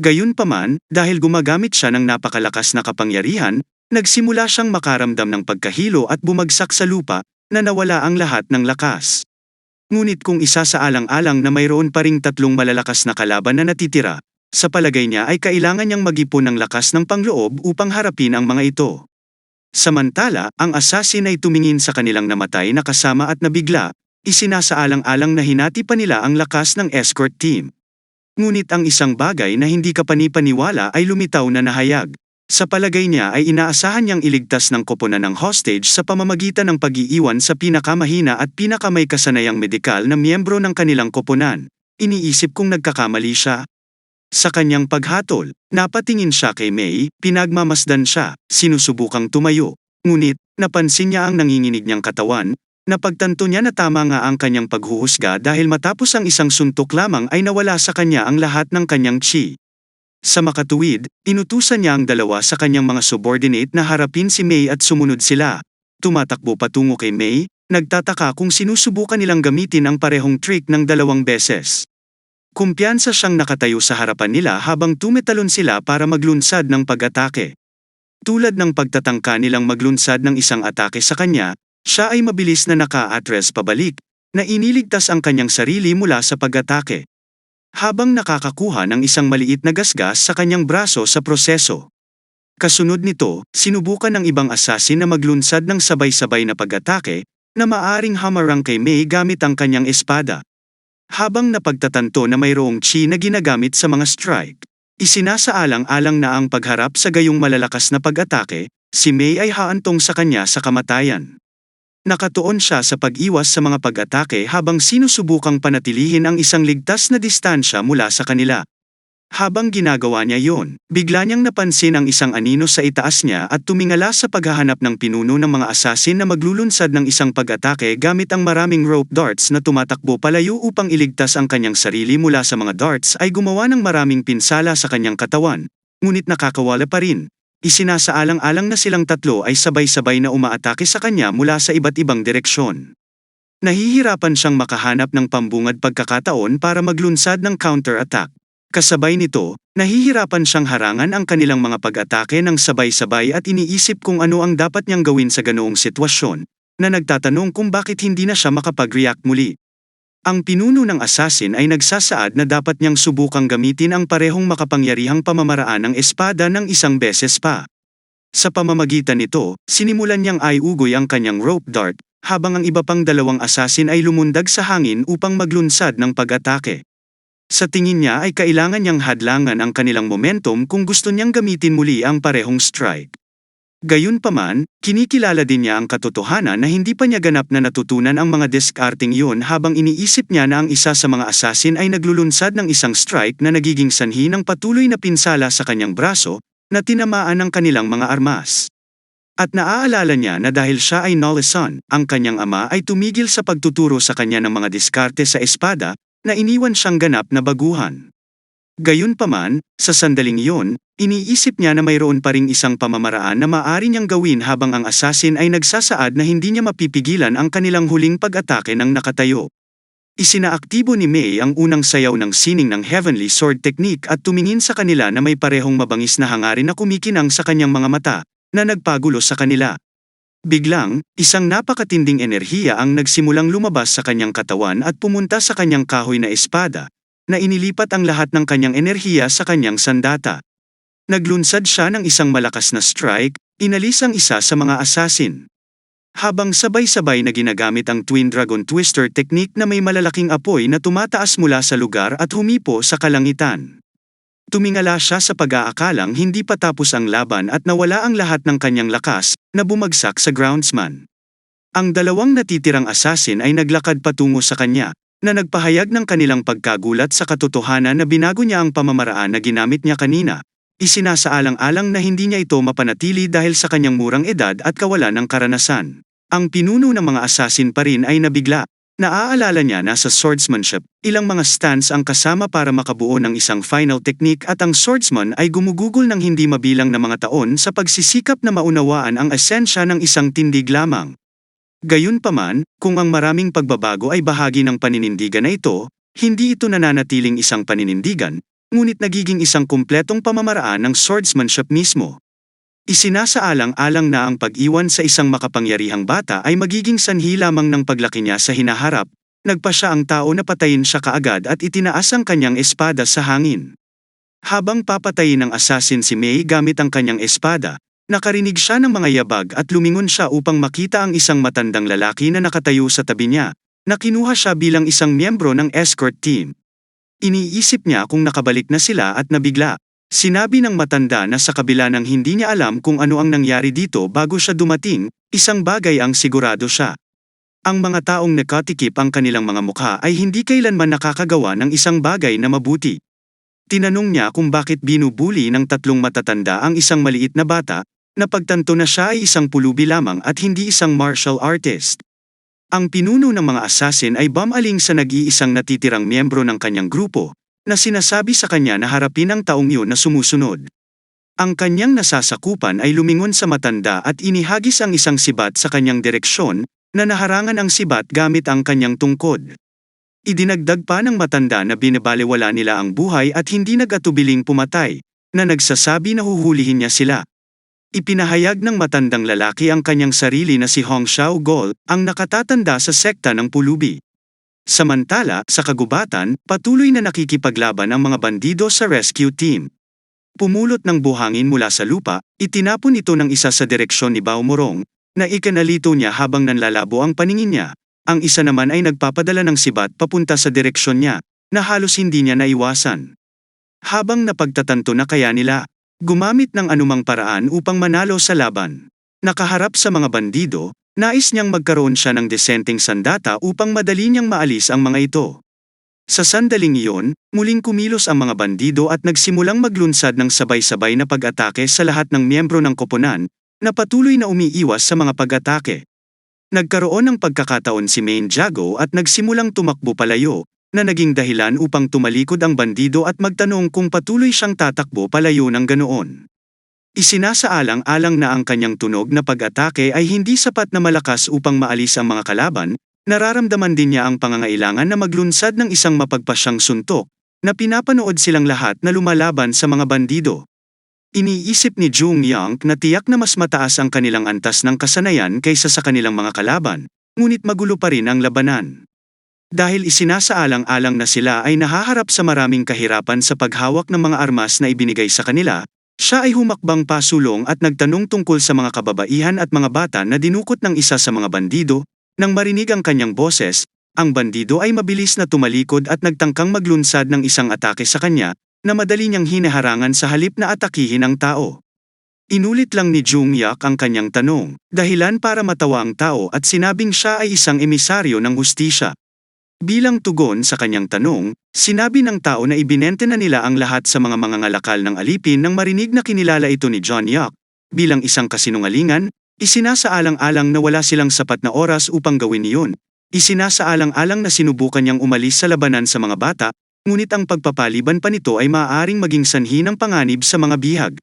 Gayunpaman, dahil gumagamit siya ng napakalakas na kapangyarihan, nagsimula siyang makaramdam ng pagkahilo at bumagsak sa lupa, na nawala ang lahat ng lakas. Ngunit kung isa sa alang-alang na mayroon pa ring tatlong malalakas na kalaban na natitira, sa palagay niya ay kailangan niyang mag-ipon ng lakas ng pangloob upang harapin ang mga ito. Samantala, ang assassin ay tumingin sa kanilang namatay na kasama at nabigla, isinasaalang-alang na hinati pa nila ang lakas ng escort team. Ngunit ang isang bagay na hindi kapanipaniwala ay lumitaw na nahayag. Sa palagay niya ay inaasahan niyang iligtas ng koponan ng hostage sa pamamagitan ng pag-iiwan sa pinakamahina at pinakamay kasanayang medikal na miyembro ng kanilang koponan. Iniisip kong nagkakamali siya. Sa kanyang paghatol, napatingin siya kay May, pinagmamasdan siya, sinusubukang tumayo. Ngunit, napansin niya ang nanginginig niyang katawan, Napagtanto niya na tama nga ang kanyang paghuhusga dahil matapos ang isang suntok lamang ay nawala sa kanya ang lahat ng kanyang chi. Sa makatuwid, inutusan niya ang dalawa sa kanyang mga subordinate na harapin si May at sumunod sila. Tumatakbo patungo kay May, nagtataka kung sinusubukan nilang gamitin ang parehong trick ng dalawang beses. Kumpiyansa siyang nakatayo sa harapan nila habang tumetalon sila para maglunsad ng pag-atake. Tulad ng pagtatangka nilang maglunsad ng isang atake sa kanya, siya ay mabilis na naka-address pabalik, na iniligtas ang kanyang sarili mula sa pag-atake. Habang nakakakuha ng isang maliit na gasgas sa kanyang braso sa proseso. Kasunod nito, sinubukan ng ibang assassin na maglunsad ng sabay-sabay na pag-atake, na maaring hamarang kay May gamit ang kanyang espada. Habang napagtatanto na mayroong chi na ginagamit sa mga strike, isinasaalang-alang na ang pagharap sa gayong malalakas na pag-atake, si May ay haantong sa kanya sa kamatayan. Nakatuon siya sa pag-iwas sa mga pag-atake habang sinusubukang panatilihin ang isang ligtas na distansya mula sa kanila. Habang ginagawa niya yon, bigla niyang napansin ang isang anino sa itaas niya at tumingala sa paghahanap ng pinuno ng mga asasin na maglulunsad ng isang pag-atake gamit ang maraming rope darts na tumatakbo palayo upang iligtas ang kanyang sarili mula sa mga darts ay gumawa ng maraming pinsala sa kanyang katawan, ngunit nakakawala pa rin, Isinasaalang-alang na silang tatlo ay sabay-sabay na umaatake sa kanya mula sa iba't ibang direksyon. Nahihirapan siyang makahanap ng pambungad pagkakataon para maglunsad ng counter-attack. Kasabay nito, nahihirapan siyang harangan ang kanilang mga pag-atake ng sabay-sabay at iniisip kung ano ang dapat niyang gawin sa ganoong sitwasyon, na nagtatanong kung bakit hindi na siya makapag-react muli. Ang pinuno ng assassin ay nagsasaad na dapat niyang subukang gamitin ang parehong makapangyarihang pamamaraan ng espada ng isang beses pa. Sa pamamagitan nito, sinimulan niyang ayugoy ang kanyang rope dart, habang ang iba pang dalawang assassin ay lumundag sa hangin upang maglunsad ng pag-atake. Sa tingin niya ay kailangan niyang hadlangan ang kanilang momentum kung gusto niyang gamitin muli ang parehong strike. Gayunpaman, kinikilala din niya ang katotohanan na hindi pa niya ganap na natutunan ang mga discarding yun habang iniisip niya na ang isa sa mga assassin ay naglulunsad ng isang strike na nagiging sanhi ng patuloy na pinsala sa kanyang braso, na tinamaan ng kanilang mga armas. At naaalala niya na dahil siya ay Nolison, ang kanyang ama ay tumigil sa pagtuturo sa kanya ng mga diskarte sa espada, na iniwan siyang ganap na baguhan. Gayunpaman, sa sandaling iyon, Iniisip niya na mayroon pa ring isang pamamaraan na maaari niyang gawin habang ang assassin ay nagsasaad na hindi niya mapipigilan ang kanilang huling pag-atake ng nakatayo. Isinaaktibo ni May ang unang sayaw ng sining ng Heavenly Sword Technique at tumingin sa kanila na may parehong mabangis na hangarin na kumikinang sa kanyang mga mata, na nagpagulo sa kanila. Biglang, isang napakatinding enerhiya ang nagsimulang lumabas sa kanyang katawan at pumunta sa kanyang kahoy na espada, na inilipat ang lahat ng kanyang enerhiya sa kanyang sandata. Naglunsad siya ng isang malakas na strike, inalis ang isa sa mga assassin. Habang sabay-sabay na ginagamit ang Twin Dragon Twister technique na may malalaking apoy na tumataas mula sa lugar at humipo sa kalangitan. Tumingala siya sa pag-aakalang hindi pa tapos ang laban at nawala ang lahat ng kanyang lakas, na bumagsak sa groundsman. Ang dalawang natitirang assassin ay naglakad patungo sa kanya, na nagpahayag ng kanilang pagkagulat sa katotohanan na binago niya ang pamamaraan na ginamit niya kanina, Isinasaalang-alang na hindi niya ito mapanatili dahil sa kanyang murang edad at kawalan ng karanasan. Ang pinuno ng mga assassin pa rin ay nabigla. Naaalala niya na sa swordsmanship, ilang mga stance ang kasama para makabuo ng isang final technique at ang swordsman ay gumugugol ng hindi mabilang na mga taon sa pagsisikap na maunawaan ang esensya ng isang tindig lamang. Gayunpaman, kung ang maraming pagbabago ay bahagi ng paninindigan na ito, hindi ito nananatiling isang paninindigan, ngunit nagiging isang kumpletong pamamaraan ng swordsmanship mismo. Isinasaalang-alang na ang pag-iwan sa isang makapangyarihang bata ay magiging sanhi lamang ng paglaki niya sa hinaharap, nagpa siya ang tao na patayin siya kaagad at itinaas ang kanyang espada sa hangin. Habang papatayin ng assassin si May gamit ang kanyang espada, nakarinig siya ng mga yabag at lumingon siya upang makita ang isang matandang lalaki na nakatayo sa tabi niya, na kinuha siya bilang isang miyembro ng escort team. Iniisip niya kung nakabalik na sila at nabigla. Sinabi ng matanda na sa kabila ng hindi niya alam kung ano ang nangyari dito bago siya dumating, isang bagay ang sigurado siya. Ang mga taong nakatikip ang kanilang mga mukha ay hindi kailanman nakakagawa ng isang bagay na mabuti. Tinanong niya kung bakit binubuli ng tatlong matatanda ang isang maliit na bata, na pagtanto na siya ay isang pulubi lamang at hindi isang martial artist. Ang pinuno ng mga assassin ay bumaling sa nag-iisang natitirang miyembro ng kanyang grupo, na sinasabi sa kanya na harapin ang taong yun na sumusunod. Ang kanyang nasasakupan ay lumingon sa matanda at inihagis ang isang sibat sa kanyang direksyon, na naharangan ang sibat gamit ang kanyang tungkod. Idinagdag pa ng matanda na binabaliwala nila ang buhay at hindi nag-atubiling pumatay, na nagsasabi na huhulihin niya sila. Ipinahayag ng matandang lalaki ang kanyang sarili na si Hong Xiao Gol, ang nakatatanda sa sekta ng pulubi. Samantala, sa kagubatan, patuloy na nakikipaglaban ang mga bandido sa rescue team. Pumulot ng buhangin mula sa lupa, itinapon ito ng isa sa direksyon ni Bao Morong, na ikanalito niya habang nanlalabo ang paningin niya. Ang isa naman ay nagpapadala ng sibat papunta sa direksyon niya, na halos hindi niya naiwasan. Habang napagtatanto na kaya nila, gumamit ng anumang paraan upang manalo sa laban. Nakaharap sa mga bandido, Nais niyang magkaroon siya ng desenteng sandata upang madali niyang maalis ang mga ito. Sa sandaling iyon, muling kumilos ang mga bandido at nagsimulang maglunsad ng sabay-sabay na pag-atake sa lahat ng miyembro ng koponan, na patuloy na umiiwas sa mga pag-atake. Nagkaroon ng pagkakataon si Main Jago at nagsimulang tumakbo palayo, na naging dahilan upang tumalikod ang bandido at magtanong kung patuloy siyang tatakbo palayo ng ganoon. Isinasaalang-alang na ang kanyang tunog na pag-atake ay hindi sapat na malakas upang maalis ang mga kalaban, nararamdaman din niya ang pangangailangan na maglunsad ng isang mapagpasyang suntok, na pinapanood silang lahat na lumalaban sa mga bandido. Iniisip ni Jung Yang na tiyak na mas mataas ang kanilang antas ng kasanayan kaysa sa kanilang mga kalaban, ngunit magulo pa rin ang labanan. Dahil isinasaalang-alang na sila ay nahaharap sa maraming kahirapan sa paghawak ng mga armas na ibinigay sa kanila, siya ay humakbang pasulong at nagtanong tungkol sa mga kababaihan at mga bata na dinukot ng isa sa mga bandido, nang marinig ang kanyang boses, ang bandido ay mabilis na tumalikod at nagtangkang maglunsad ng isang atake sa kanya, na madali niyang hinaharangan sa halip na atakihin ang tao. Inulit lang ni Jung Yak ang kanyang tanong, dahilan para matawa ang tao at sinabing siya ay isang emisaryo ng hustisya. Bilang tugon sa kanyang tanong, sinabi ng tao na ibinente na nila ang lahat sa mga mangangalakal ng alipin nang marinig na kinilala ito ni John Yak. Bilang isang kasinungalingan, isinasaalang-alang na wala silang sapat na oras upang gawin iyon. Isinasaalang-alang na sinubukan niyang umalis sa labanan sa mga bata, ngunit ang pagpapaliban pa nito ay maaaring maging sanhi ng panganib sa mga bihag.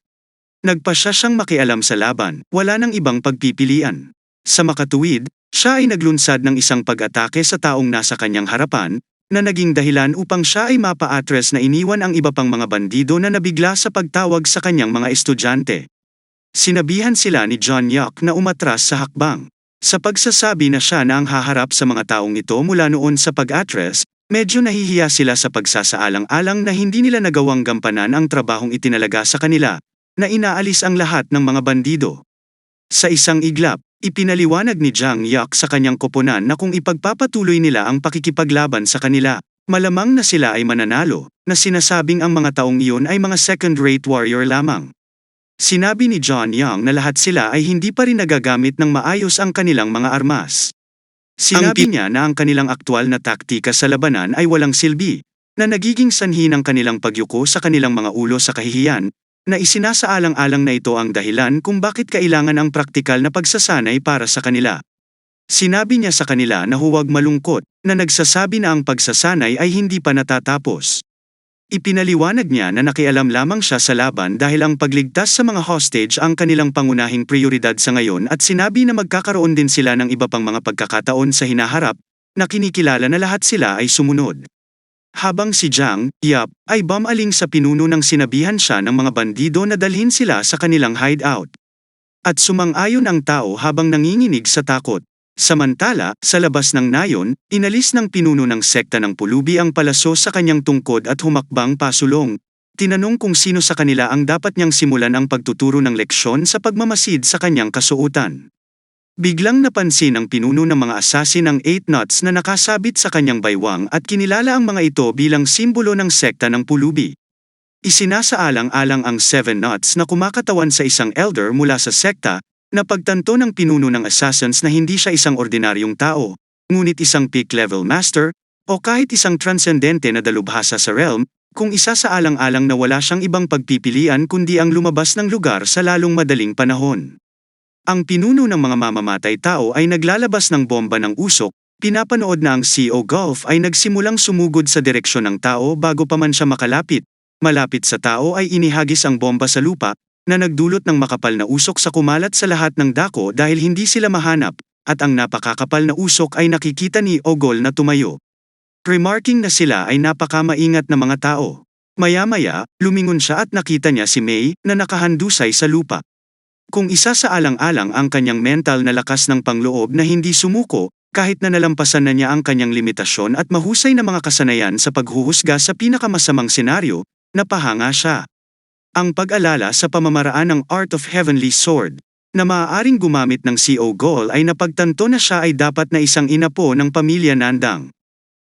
Nagpasya siyang makialam sa laban, wala nang ibang pagpipilian. Sa makatuwid, siya ay naglunsad ng isang pag-atake sa taong nasa kanyang harapan, na naging dahilan upang siya ay mapa-atres na iniwan ang iba pang mga bandido na nabigla sa pagtawag sa kanyang mga estudyante. Sinabihan sila ni John Yuck na umatras sa hakbang. Sa pagsasabi na siya na ang haharap sa mga taong ito mula noon sa pag-atres, medyo nahihiya sila sa pagsasaalang-alang na hindi nila nagawang gampanan ang trabahong itinalaga sa kanila, na inaalis ang lahat ng mga bandido. Sa isang iglap, Ipinaliwanag ni Jiang Yak sa kanyang koponan na kung ipagpapatuloy nila ang pakikipaglaban sa kanila, malamang na sila ay mananalo, na sinasabing ang mga taong iyon ay mga second-rate warrior lamang. Sinabi ni John Young na lahat sila ay hindi pa rin nagagamit ng maayos ang kanilang mga armas. Sinabi niya na ang kanilang aktwal na taktika sa labanan ay walang silbi, na nagiging sanhi ng kanilang pagyuko sa kanilang mga ulo sa kahihiyan, na isinasaalang-alang na ito ang dahilan kung bakit kailangan ang praktikal na pagsasanay para sa kanila. Sinabi niya sa kanila na huwag malungkot, na nagsasabi na ang pagsasanay ay hindi pa natatapos. Ipinaliwanag niya na nakialam lamang siya sa laban dahil ang pagligtas sa mga hostage ang kanilang pangunahing prioridad sa ngayon at sinabi na magkakaroon din sila ng iba pang mga pagkakataon sa hinaharap, na kinikilala na lahat sila ay sumunod. habang si Jiang, Yap, ay bumaling sa pinuno ng sinabihan siya ng mga bandido na dalhin sila sa kanilang hideout. At sumang-ayon ang tao habang nanginginig sa takot. Samantala, sa labas ng nayon, inalis ng pinuno ng sekta ng pulubi ang palaso sa kanyang tungkod at humakbang pasulong. Tinanong kung sino sa kanila ang dapat niyang simulan ang pagtuturo ng leksyon sa pagmamasid sa kanyang kasuotan. Biglang napansin ng pinuno ng mga assassin ang eight knots na nakasabit sa kanyang baywang at kinilala ang mga ito bilang simbolo ng sekta ng pulubi. Isinasaalang-alang ang seven knots na kumakatawan sa isang elder mula sa sekta, na pagtanto ng pinuno ng assassins na hindi siya isang ordinaryong tao, ngunit isang peak-level master, o kahit isang transcendente na dalubhasa sa realm, kung isa sa alang-alang na wala siyang ibang pagpipilian kundi ang lumabas ng lugar sa lalong madaling panahon. Ang pinuno ng mga mamamatay tao ay naglalabas ng bomba ng usok, pinapanood na ang CO Gulf ay nagsimulang sumugod sa direksyon ng tao bago pa man siya makalapit. Malapit sa tao ay inihagis ang bomba sa lupa, na nagdulot ng makapal na usok sa kumalat sa lahat ng dako dahil hindi sila mahanap, at ang napakakapal na usok ay nakikita ni Ogol na tumayo. Remarking na sila ay napakamaingat na mga tao. Maya-maya, lumingon siya at nakita niya si May na nakahandusay sa lupa. Kung isa sa alang-alang ang kanyang mental na lakas ng pangloob na hindi sumuko, kahit na nalampasan na niya ang kanyang limitasyon at mahusay na mga kasanayan sa paghuhusga sa pinakamasamang senaryo, napahanga siya. Ang pag-alala sa pamamaraan ng Art of Heavenly Sword, na maaaring gumamit ng CO Gol ay napagtanto na siya ay dapat na isang inapo ng pamilya Nandang.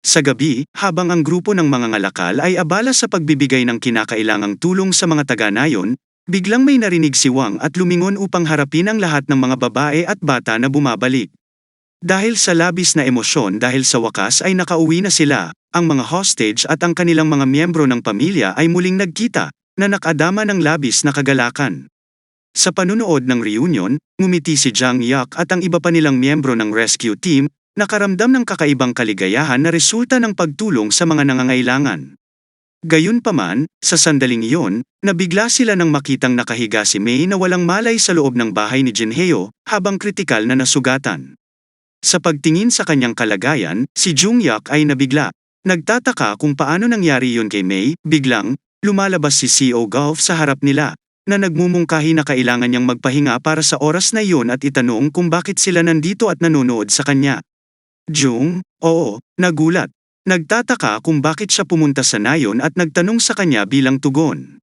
Sa gabi, habang ang grupo ng mga ngalakal ay abala sa pagbibigay ng kinakailangang tulong sa mga taga-nayon, Biglang may narinig si Wang at lumingon upang harapin ang lahat ng mga babae at bata na bumabalik. Dahil sa labis na emosyon dahil sa wakas ay nakauwi na sila, ang mga hostage at ang kanilang mga miyembro ng pamilya ay muling nagkita, na nakadama ng labis na kagalakan. Sa panunood ng reunion, ngumiti si Jiang Yak at ang iba pa nilang miyembro ng rescue team, nakaramdam ng kakaibang kaligayahan na resulta ng pagtulong sa mga nangangailangan. Gayunpaman, sa sandaling iyon, nabigla sila nang makitang nakahiga si May na walang malay sa loob ng bahay ni Jinheo, habang kritikal na nasugatan. Sa pagtingin sa kanyang kalagayan, si Jungyak ay nabigla. Nagtataka kung paano nangyari yun kay May, biglang, lumalabas si CO Golf sa harap nila, na nagmumungkahi na kailangan niyang magpahinga para sa oras na iyon at itanong kung bakit sila nandito at nanonood sa kanya. Jung, oo, nagulat. Nagtataka kung bakit siya pumunta sa nayon at nagtanong sa kanya bilang tugon.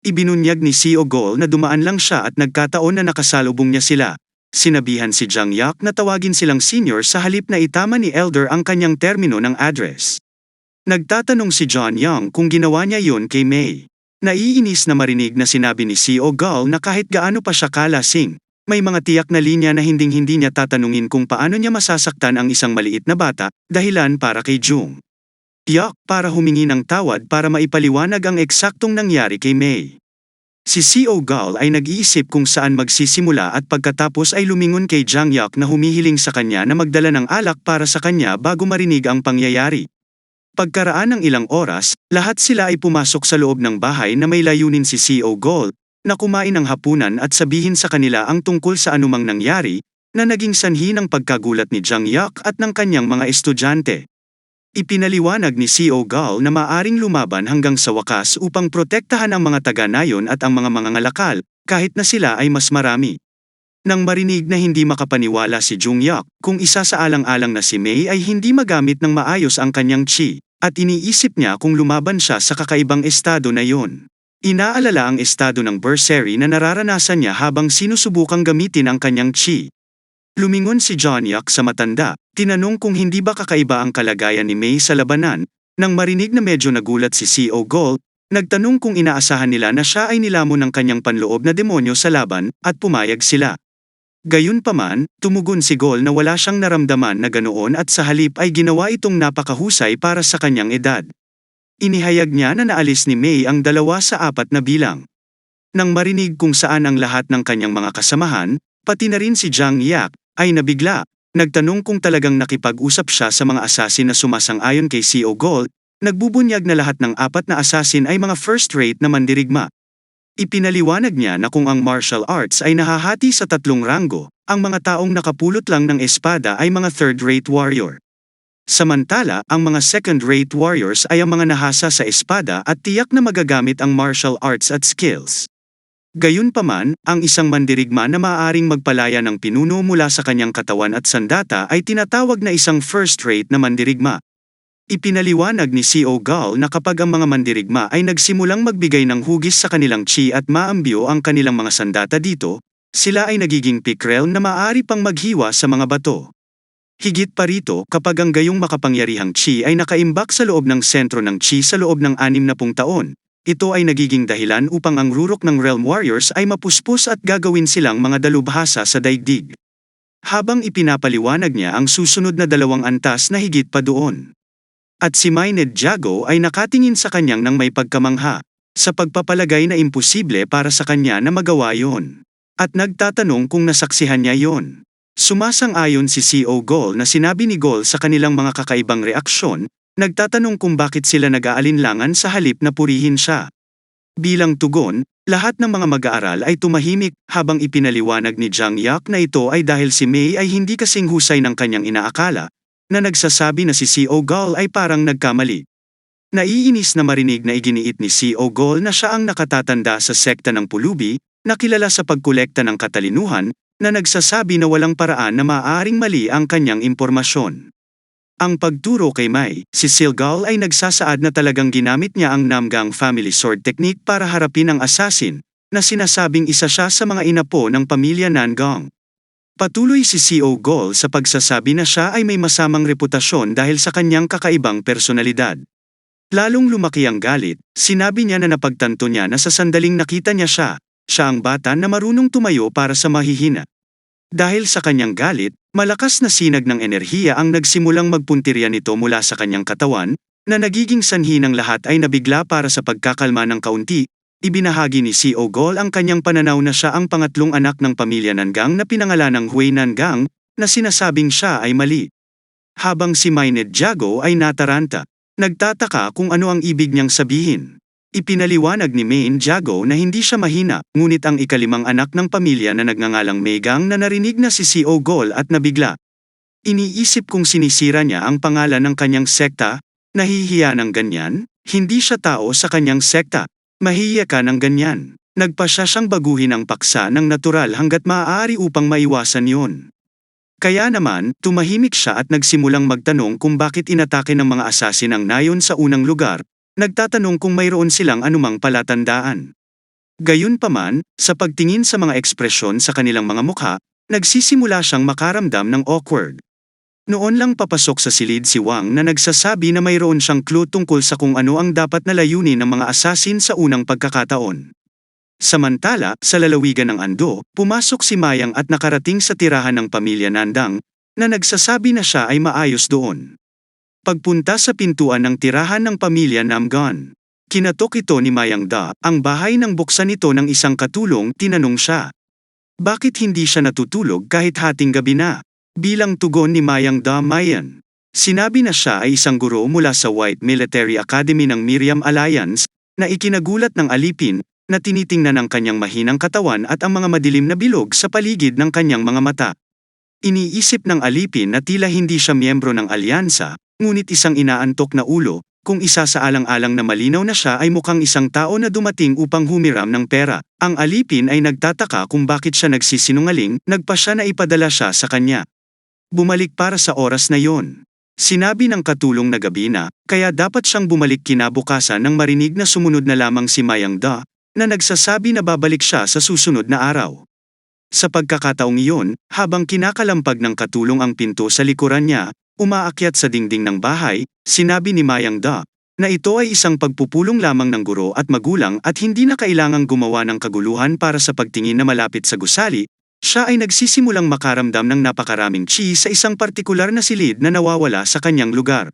Ibinunyag ni CEO Gol na dumaan lang siya at nagkataon na nakasalubong niya sila. Sinabihan si Jiang Yak na tawagin silang senior sa halip na itama ni Elder ang kanyang termino ng address. Nagtatanong si John Young kung ginawa niya yun kay May. Naiinis na marinig na sinabi ni CEO Gol na kahit gaano pa siya kalasing, may mga tiyak na linya na hinding-hindi niya tatanungin kung paano niya masasaktan ang isang maliit na bata, dahilan para kay Jung. Yak para humingi ng tawad para maipaliwanag ang eksaktong nangyari kay May. Si CO Gal ay nag-iisip kung saan magsisimula at pagkatapos ay lumingon kay Jiang Yak na humihiling sa kanya na magdala ng alak para sa kanya bago marinig ang pangyayari. Pagkaraan ng ilang oras, lahat sila ay pumasok sa loob ng bahay na may layunin si CO Gold, na kumain ng hapunan at sabihin sa kanila ang tungkol sa anumang nangyari, na naging sanhi ng pagkagulat ni Jiang Yak at ng kanyang mga estudyante. Ipinaliwanag ni CO Gal na maaring lumaban hanggang sa wakas upang protektahan ang mga taga-nayon at ang mga mangangalakal, kahit na sila ay mas marami. Nang marinig na hindi makapaniwala si Jung Yak, kung isa sa alang-alang na si Mei ay hindi magamit ng maayos ang kanyang chi, at iniisip niya kung lumaban siya sa kakaibang estado na yon. Inaalala ang estado ng bursary na nararanasan niya habang sinusubukang gamitin ang kanyang chi. Lumingon si Yak sa matanda, tinanong kung hindi ba kakaiba ang kalagayan ni May sa labanan, nang marinig na medyo nagulat si CO Gold, nagtanong kung inaasahan nila na siya ay nilamon ng kanyang panloob na demonyo sa laban, at pumayag sila. Gayunpaman, tumugon si Gol na wala siyang naramdaman na ganoon at sa halip ay ginawa itong napakahusay para sa kanyang edad. Inihayag niya na naalis ni May ang dalawa sa apat na bilang. Nang marinig kung saan ang lahat ng kanyang mga kasamahan, pati na rin si Jiang Yak, ay nabigla, nagtanong kung talagang nakipag-usap siya sa mga asasin na sumasang-ayon kay CO Gold, nagbubunyag na lahat ng apat na asasin ay mga first-rate na mandirigma. Ipinaliwanag niya na kung ang martial arts ay nahahati sa tatlong ranggo, ang mga taong nakapulot lang ng espada ay mga third-rate warrior. Samantala, ang mga second-rate warriors ay ang mga nahasa sa espada at tiyak na magagamit ang martial arts at skills. Gayunpaman, ang isang mandirigma na maaaring magpalaya ng pinuno mula sa kanyang katawan at sandata ay tinatawag na isang first-rate na mandirigma. Ipinaliwanag ni C.O. Gall na kapag ang mga mandirigma ay nagsimulang magbigay ng hugis sa kanilang chi at maambyo ang kanilang mga sandata dito, sila ay nagiging pikrel na maaari pang maghiwa sa mga bato. Higit pa rito, kapag ang gayong makapangyarihang chi ay nakaimbak sa loob ng sentro ng chi sa loob ng anim na pung taon, ito ay nagiging dahilan upang ang rurok ng Realm Warriors ay mapuspos at gagawin silang mga dalubhasa sa daigdig. Habang ipinapaliwanag niya ang susunod na dalawang antas na higit pa doon. At si Mayned Jago ay nakatingin sa kanyang ng may pagkamangha, sa pagpapalagay na imposible para sa kanya na magawa yon. At nagtatanong kung nasaksihan niya yon. Sumasang-ayon si CO Gol na sinabi ni Gol sa kanilang mga kakaibang reaksyon, nagtatanong kung bakit sila nag-aalinlangan sa halip na purihin siya. Bilang tugon, lahat ng mga mag-aaral ay tumahimik habang ipinaliwanag ni Jiang Yak na ito ay dahil si Mei ay hindi kasing husay ng kanyang inaakala, na nagsasabi na si CO Gol ay parang nagkamali. Naiinis na marinig na iginiit ni CO Gol na siya ang nakatatanda sa sekta ng pulubi, na kilala sa pagkolekta ng katalinuhan, na nagsasabi na walang paraan na maaaring mali ang kanyang impormasyon. Ang pagturo kay Mai, si Silgal ay nagsasaad na talagang ginamit niya ang Namgang Family Sword Technique para harapin ang assassin, na sinasabing isa siya sa mga inapo ng pamilya Nangong. Patuloy si CO Gol sa pagsasabi na siya ay may masamang reputasyon dahil sa kanyang kakaibang personalidad. Lalong lumaki ang galit, sinabi niya na napagtanto niya na sa sandaling nakita niya siya, siya ang bata na marunong tumayo para sa mahihina. Dahil sa kanyang galit, malakas na sinag ng enerhiya ang nagsimulang magpuntirya nito mula sa kanyang katawan, na nagiging sanhi ng lahat ay nabigla para sa pagkakalma ng kaunti, ibinahagi ni C.O. Gol ang kanyang pananaw na siya ang pangatlong anak ng pamilya Nangang na pinangalan ng Hui Nangang, na sinasabing siya ay mali. Habang si Mayned Jago ay nataranta, nagtataka kung ano ang ibig niyang sabihin. Ipinaliwanag ni Main Jago na hindi siya mahina, ngunit ang ikalimang anak ng pamilya na nagngangalang Megang na narinig na si C.O. Gol at nabigla. Iniisip kung sinisira niya ang pangalan ng kanyang sekta, nahihiya ng ganyan, hindi siya tao sa kanyang sekta, mahiya ka ng ganyan. Nagpa siya siyang baguhin ang paksa ng natural hanggat maaari upang maiwasan yon. Kaya naman, tumahimik siya at nagsimulang magtanong kung bakit inatake ng mga asasin ang nayon sa unang lugar, Nagtatanong kung mayroon silang anumang palatandaan. Gayunpaman, sa pagtingin sa mga ekspresyon sa kanilang mga mukha, nagsisimula siyang makaramdam ng awkward. Noon lang papasok sa silid si Wang na nagsasabi na mayroon siyang clue tungkol sa kung ano ang dapat na layunin ng mga asasin sa unang pagkakataon. Samantala, sa lalawigan ng Ando, pumasok si Mayang at nakarating sa tirahan ng pamilya Nandang, na nagsasabi na siya ay maayos doon. Pagpunta sa pintuan ng tirahan ng pamilya Namgon. Kinatok ito ni Mayang Da, ang bahay ng buksan nito ng isang katulong, tinanong siya. Bakit hindi siya natutulog kahit hating gabi na? Bilang tugon ni Mayang Da Mayan. Sinabi na siya ay isang guro mula sa White Military Academy ng Miriam Alliance, na ikinagulat ng alipin, na tinitingnan ang kanyang mahinang katawan at ang mga madilim na bilog sa paligid ng kanyang mga mata. Iniisip ng alipin na tila hindi siya miyembro ng alyansa, Ngunit isang inaantok na ulo, kung isa sa alang-alang na malinaw na siya ay mukhang isang tao na dumating upang humiram ng pera. Ang alipin ay nagtataka kung bakit siya nagsisinungaling, nagpa siya na ipadala siya sa kanya. Bumalik para sa oras na yon. Sinabi ng katulong na gabi na, kaya dapat siyang bumalik kinabukasan nang marinig na sumunod na lamang si Mayang Da, na nagsasabi na babalik siya sa susunod na araw. Sa pagkakataong iyon, habang kinakalampag ng katulong ang pinto sa likuran niya, Umaakyat sa dingding ng bahay, sinabi ni Mayang Da, na ito ay isang pagpupulong lamang ng guro at magulang at hindi na kailangang gumawa ng kaguluhan para sa pagtingin na malapit sa gusali, siya ay nagsisimulang makaramdam ng napakaraming chi sa isang partikular na silid na nawawala sa kanyang lugar.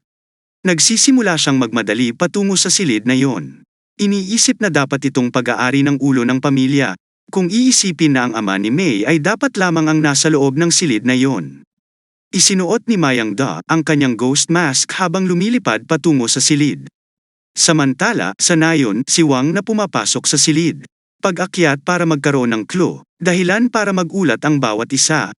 Nagsisimula siyang magmadali patungo sa silid na iyon. Iniisip na dapat itong pag-aari ng ulo ng pamilya, kung iisipin na ang ama ni May ay dapat lamang ang nasa loob ng silid na iyon. Isinuot ni Mayang Da ang kanyang ghost mask habang lumilipad patungo sa silid. Samantala, sa nayon, si Wang na pumapasok sa silid. Pag-akyat para magkaroon ng clue, dahilan para magulat ang bawat isa,